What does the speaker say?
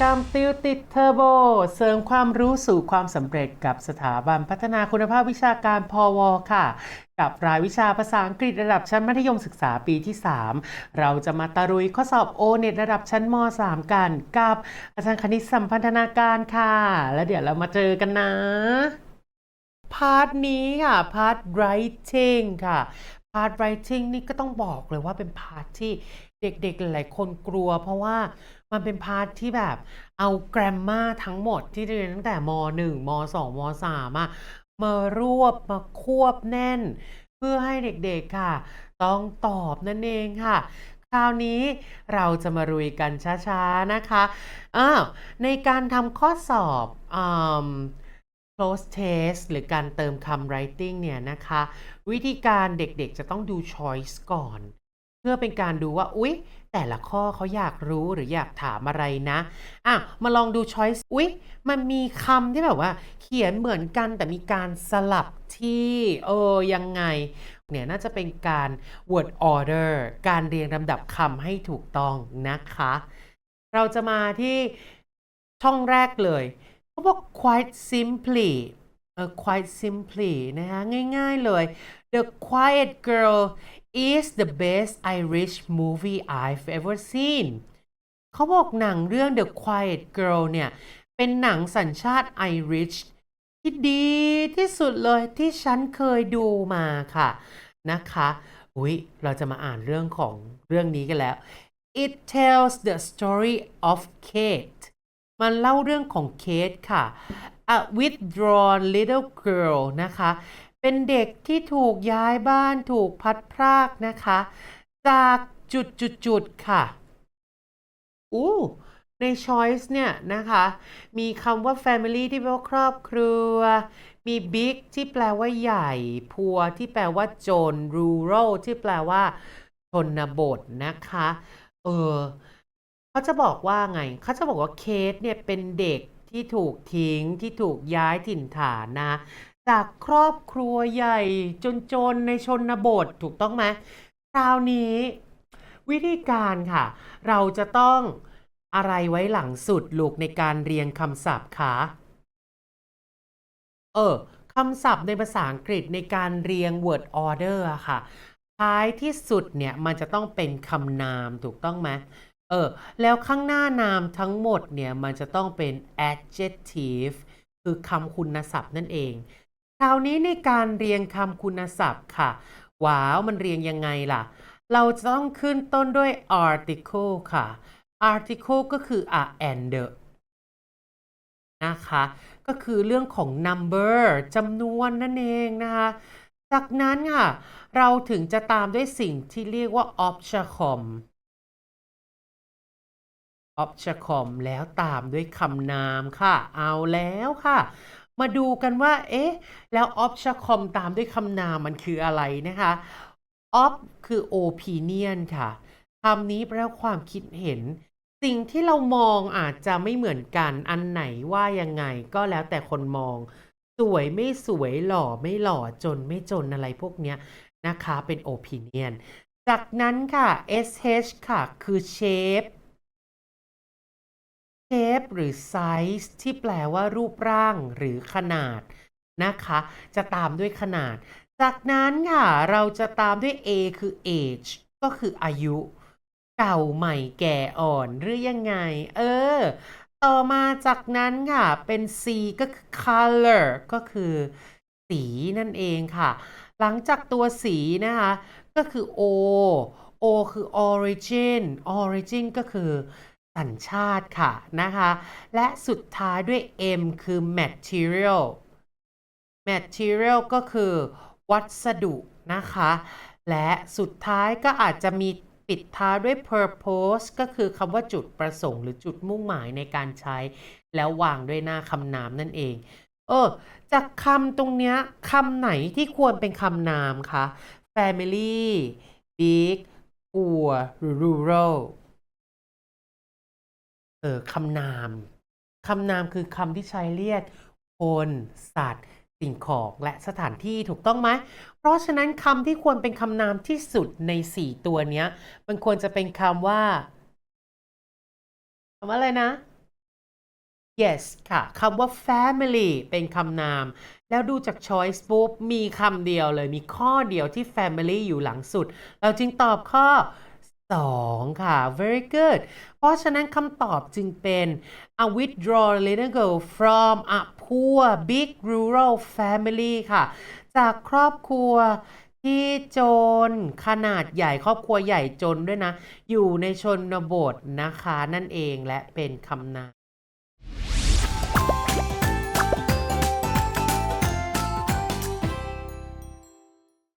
กรรมติวติดเทอร์โบ เสริมความรู้สู่ความสำเร็จกับสถาบันพัฒนาคุณภาพวิชาการพอวค่ะ กับรายวิชาภาษาอังกฤษระดับชั้นมัธยมศึกษาปีที่ 3 เราจะมาตะรุยข้อสอบโอเน็ตระดับชั้นม .3 กันกับอาจารย์คณิตสัมพันธนาการค่ะ แล้วเดี๋ยวเรามาเจอกันนะพาร์ทนี้ค่ะพาร์ท writing ค่ะพาร์ท writing นี่ก็ต้องบอกเลยว่าเป็นพาร์ทที่ เด็กๆ หลายคนกลัว เพราะว่ามันเป็นพาร์ทที่แบบเอา grammar ทั้งหมดที่เรียนตั้งแต่ม .1 ม .2 ม .3 อะมารวบมาควบแน่น เพื่อให้เด็กๆค่ะ ต้องตอบนั่นเองค่ะ คราวนี้เราจะมารุยกันช้าๆนะคะอ้าวในการทำข้อสอบอ close test หรือการเติมคำ writing เนี่ยนะคะ วิธีการเด็กๆจะต้องดู choice ก่อน เพื่อเป็นการดูว่าอุ๊ย แต่ละข้อเขาอยากรู้หรืออยากถามอะไรนะอะมาลองดู choice อุ๊ย มันมีคำที่แบบว่า เขียนเหมือนกันแต่มีการสลับที่เออยังไง เนี่ยน่าจะเป็นการ word order การเรียงลำดับคำให้ถูกต้องนะคะ เราจะมาที่ช่องแรกเลยเขาบอก quite simply เออ quite simply นะคะง่าย ๆเลย The Quiet Girl is the best Irish movie I've ever seen เขาบอกหนังเรื่อง The Quiet Girl เนี่ย เป็นหนังสัญชาติไอริชที่ดีที่สุดเลยที่ฉันเคยดูมาค่ะนะคะอุ๊ยเราจะมาอ่านเรื่องของเรื่องนี้กันแล้ว It tells the story of Kate มันเล่าเรื่องของเคทค่ะ A withdrawn little girl นะคะ เป็นเด็กที่ถูกย้ายบ้านถูกพัดพรากนะคะ จากจุดจุดจุดๆๆค่ะอู้ใน choice เนี่ยนะคะ มีคำว่า family ที่แปลว่าครอบครัว มี big ที่แปลว่าใหญ่ poor ที่แปลว่าจน rural ที่แปลว่าชนบทนะคะ เออเขาจะบอกว่าไง เขาจะบอกว่าเคสเนี่ยเป็นเด็กที่ถูกทิ้งที่ถูกย้ายถิ่นฐานนะ จากครอบครัวใหญ่จนๆในชนบทถูกต้องไหมคราวนี้ วิธีการค่ะ เราจะต้องอะไรไว้หลังสุดลูกในการเรียงคำศัพท์คะเออคำศัพท์ในภาษาอังกฤษในการเรียง word order อะค่ะ ท้ายที่สุดเนี่ย มันจะต้องเป็นคำนามถูกต้องไหมเออ แล้วข้างหน้านามทั้งหมดเนี่ย มันจะต้องเป็น adjective คือคำคุณศัพท์นั่นเอง คราวนี้ในการเรียงคำคุณศัพท์ค่ะ ว้าว มันเรียงยังไงล่ะ เราจะต้องขึ้นต้นด้วย article ค่ะ article ก็คือ a and the นะคะ ก็คือเรื่องของ number จำนวนนั่นเองนะคะ จากนั้นค่ะ เราถึงจะตามด้วยสิ่งที่เรียกว่า obchacom obchacom แล้วตามด้วยคำนามค่ะ เอาแล้วค่ะ มาดูกันว่า เอ๊ะ แล้ว obchacom ตามด้วยคำนามมันคืออะไรนะคะ op คือ opinion ค่ะคำนี้แปลว่าความคิดเห็น สิ่งที่เรามองอาจจะไม่เหมือนกัน อันไหนว่ายังไงก็แล้วแต่คนมอง สวยไม่สวยหล่อไม่หล่อจนไม่จนอะไรพวกเนี้ยนะคะเป็น opinion จากนั้นค่ะ sh ค่ะ คือ shape shape หรือ size ที่แปลว่ารูปร่างหรือขนาดนะคะ จะตามด้วยขนาด จากนั้นค่ะ เราจะตามด้วย a คือ age ก็คืออายุ เก่าใหม่แก่อ่อนหรือยังไง เออ ต่อมาจากนั้นค่ะ เป็น c ก็คือ color ก็คือ สีนั่นเองค่ะ หลังจากตัวสีนะคะ ก็คือ o o คือ origin origin ก็คือ สัญชาติค่ะนะคะ และสุดท้ายด้วย m คือ material material ก็คือวัสดุนะคะ และสุดท้ายก็อาจจะมีปิดท้ายด้วย purpose ก็คือคำว่าจุดประสงค์หรือจุดมุ่งหมายในการใช้ แล้ววางด้วยหน้าคำนามนั่นเอง เออ จากคำตรงเนี้ยคำไหนที่ควรเป็นคำนามคะ family big poor rural เออคำนามคำนามคือคำที่ใช้เรียกคนสัตว์ สิ่งของและสถานที่ถูกต้องไหม เพราะฉะนั้นคำที่ควรเป็นคำนามที่สุดใน4ตัวเนี้ย มันควรจะเป็นคำว่าคำว่าอะไรนะ yes ค่ะคำว่า family เป็นคำนาม แล้วดูจาก choice ปุ๊บมีคำเดียวเลยมีข้อเดียวที่ family อยู่หลังสุด เราจึงตอบข้อ 2 ค่ะ very good เพราะฉะนั้นคำตอบจึงเป็น a withdraw little girl from a poor big rural family ค่ะ จากครอบครัวที่จนขนาดใหญ่ครอบครัวใหญ่จนด้วยนะ อยู่ในชนบทนะคะ นั่นเองและเป็นคำนาม